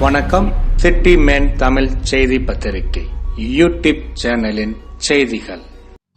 வணக்கம். City man Tamil செய்தி பத்திரிகை. யூடியூப் சேனலின் செய்திகள்.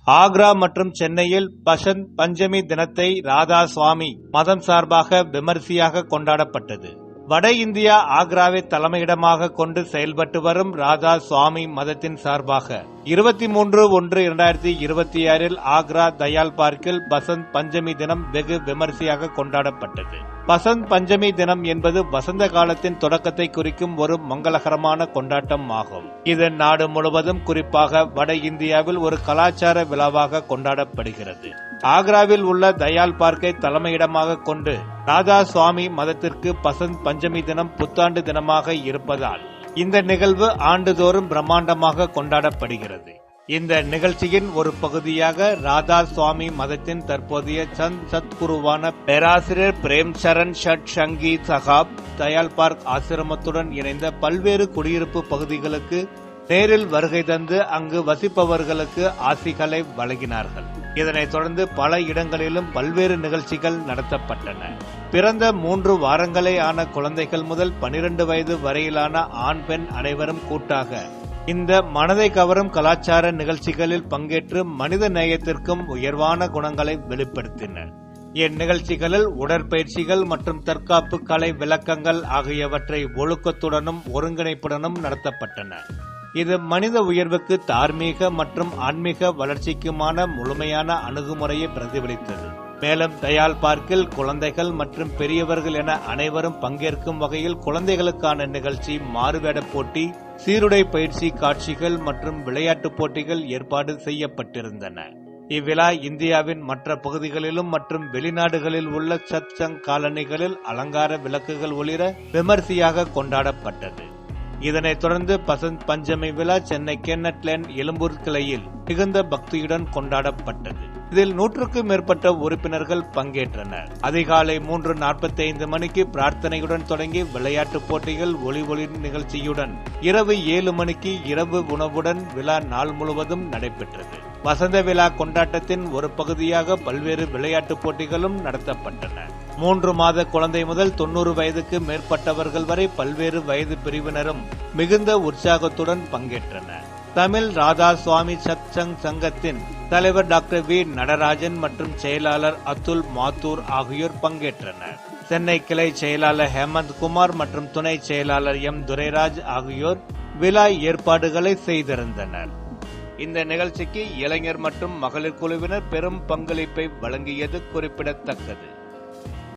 ஆக்ரா மற்றும் சென்னையில் பசந்த் பஞ்சமி தினத்தை ராதா சுவாமி மதம் சார்பாக விமரிசையாக கொண்டாடப்பட்டது. வட இந்தியா ஆக்ராவை தலைமையிடமாக கொண்டு செயல்பட்டு வரும் ராதா சுவாமி மதத்தின் சார்பாக இருபத்தி மூன்று ஒன்று இரண்டாயிரத்தி இருபத்தி ஆறில் ஆக்ரா தயால் பார்க்கில் பசந்த் பஞ்சமி தினம் வெகு விமரிசையாக கொண்டாடப்பட்டது. பசந்த் பஞ்சமி தினம் என்பது வசந்த காலத்தின் தொடக்கத்தை குறிக்கும் ஒரு மங்களகரமான கொண்டாட்டம் ஆகும். இது நாடு முழுவதும் குறிப்பாக வட இந்தியாவில் ஒரு கலாச்சார விழாவாக கொண்டாடப்படுகிறது. ஆக்ராவில் உள்ள தயால் பார்க்கை தலைமையிடமாக கொண்டு ராதா சுவாமி மதத்திற்கு பசந்த் பஞ்சமி தினம் புத்தாண்டு தினமாக இருப்பதால் இந்த நிகழ்வு ஆண்டுதோறும் பிரம்மாண்டமாக கொண்டாடப்படுகிறது. இந்த நிகழ்ச்சியின் ஒரு பகுதியாக ராதா சுவாமி மதத்தின் தற்போதைய சந்த் சத்குருவான பேராசிரியர் பிரேம் சரண் ஷட் ஷங்கி சகாப் தயால் பார்க் ஆசிரமத்துடன் இணைந்த பல்வேறு குடியிருப்பு பகுதிகளுக்கு நேரில் வருகை தந்து அங்கு வசிப்பவர்களுக்கு ஆசிகளை வழங்கினார்கள். இதனைத் தொடர்ந்து பல இடங்களிலும் பல்வேறு நிகழ்ச்சிகள் நடத்தப்பட்டன. பிறந்த மூன்று வாரங்களே ஆன குழந்தைகள் முதல் பனிரெண்டு வயது வரையிலான ஆண் பெண் அனைவரும் கூட்டாக. இந்த மனதை கவரும் கலாச்சார நிகழ்ச்சிகளில் பங்கேற்று மனித நேயத்திற்கும் உயர்வான குணங்களை வெளிப்படுத்தினர். இந்நிகழ்ச்சிகளில் உடற்பயிற்சிகள் மற்றும் தற்காப்பு கலை விளக்கங்கள் ஆகியவற்றை ஒழுக்கத்துடனும் ஒருங்கிணைப்புடனும் நடத்தப்பட்டன. இது மனித உயர்வுக்கு தார்மீக மற்றும் ஆன்மீக வளர்ச்சிக்குமான முழுமையான அணுகுமுறையை பிரதிபலித்தது. மேலும் தயால் பார்க்கில் குழந்தைகள் மற்றும் பெரியவர்கள் என அனைவரும் பங்கேற்கும் வகையில் குழந்தைகளுக்கான நிகழ்ச்சி மாறுவேட போட்டி சீருடை பயிற்சி காட்சிகள் மற்றும் விளையாட்டுப் போட்டிகள் ஏற்பாடு செய்யப்பட்டிருந்தன. இவ்விழா இந்தியாவின் மற்ற பகுதிகளிலும் மற்றும் வெளிநாடுகளில் உள்ள சத்சங் காலனிகளில் அலங்கார விளக்குகள் ஒளிர விமர்சையாக கொண்டாடப்பட்டது. இதனைத் தொடர்ந்து பசந்த் பஞ்சமி விழா சென்னை கென்னட் எழும்பூர் கிளையில் மிகுந்த பக்தியுடன் கொண்டாடப்பட்டது. இதில் நூற்றுக்கும் மேற்பட்ட உறுப்பினர்கள் பங்கேற்றனர். அதிகாலை மூன்று நாற்பத்தி ஐந்து மணிக்கு பிரார்த்தனையுடன் தொடங்கி விளையாட்டுப் போட்டிகள் ஒளி ஒளி நிகழ்ச்சியுடன் இரவு ஏழு மணிக்கு இரவு உணவுடன் விழா நாள் முழுவதும் நடைபெற்றது. வசந்த விழா கொண்டாட்டத்தின் ஒரு பகுதியாக பல்வேறு விளையாட்டுப் போட்டிகளும் நடத்தப்பட்டன. மூன்று மாத குழந்தை முதல் தொண்ணூறு வயதுக்கு மேற்பட்டவர்கள் வரை பல்வேறு வயது பிரிவினரும் மிகுந்த உற்சாகத்துடன் பங்கேற்றனர். தமிழ் ராதா சுவாமி சத்சங் சங்கத்தின் தலைவர் டாக்டர் வி. நடராஜன் மற்றும் செயலாளர் அத்துல் மாத்தூர் ஆகியோர் பங்கேற்றனர். சென்னை கிளை செயலாளர் ஹேமந்த் குமார் மற்றும் துணை செயலாளர் எம். துரைராஜ் ஆகியோர் விழா ஏற்பாடுகளை செய்திருந்தனர். இந்த நிகழ்ச்சிக்கு இளைஞர் மற்றும் மகளிர் குழுவினர் பெரும் பங்களிப்பை வழங்கியது குறிப்பிடத்தக்கது.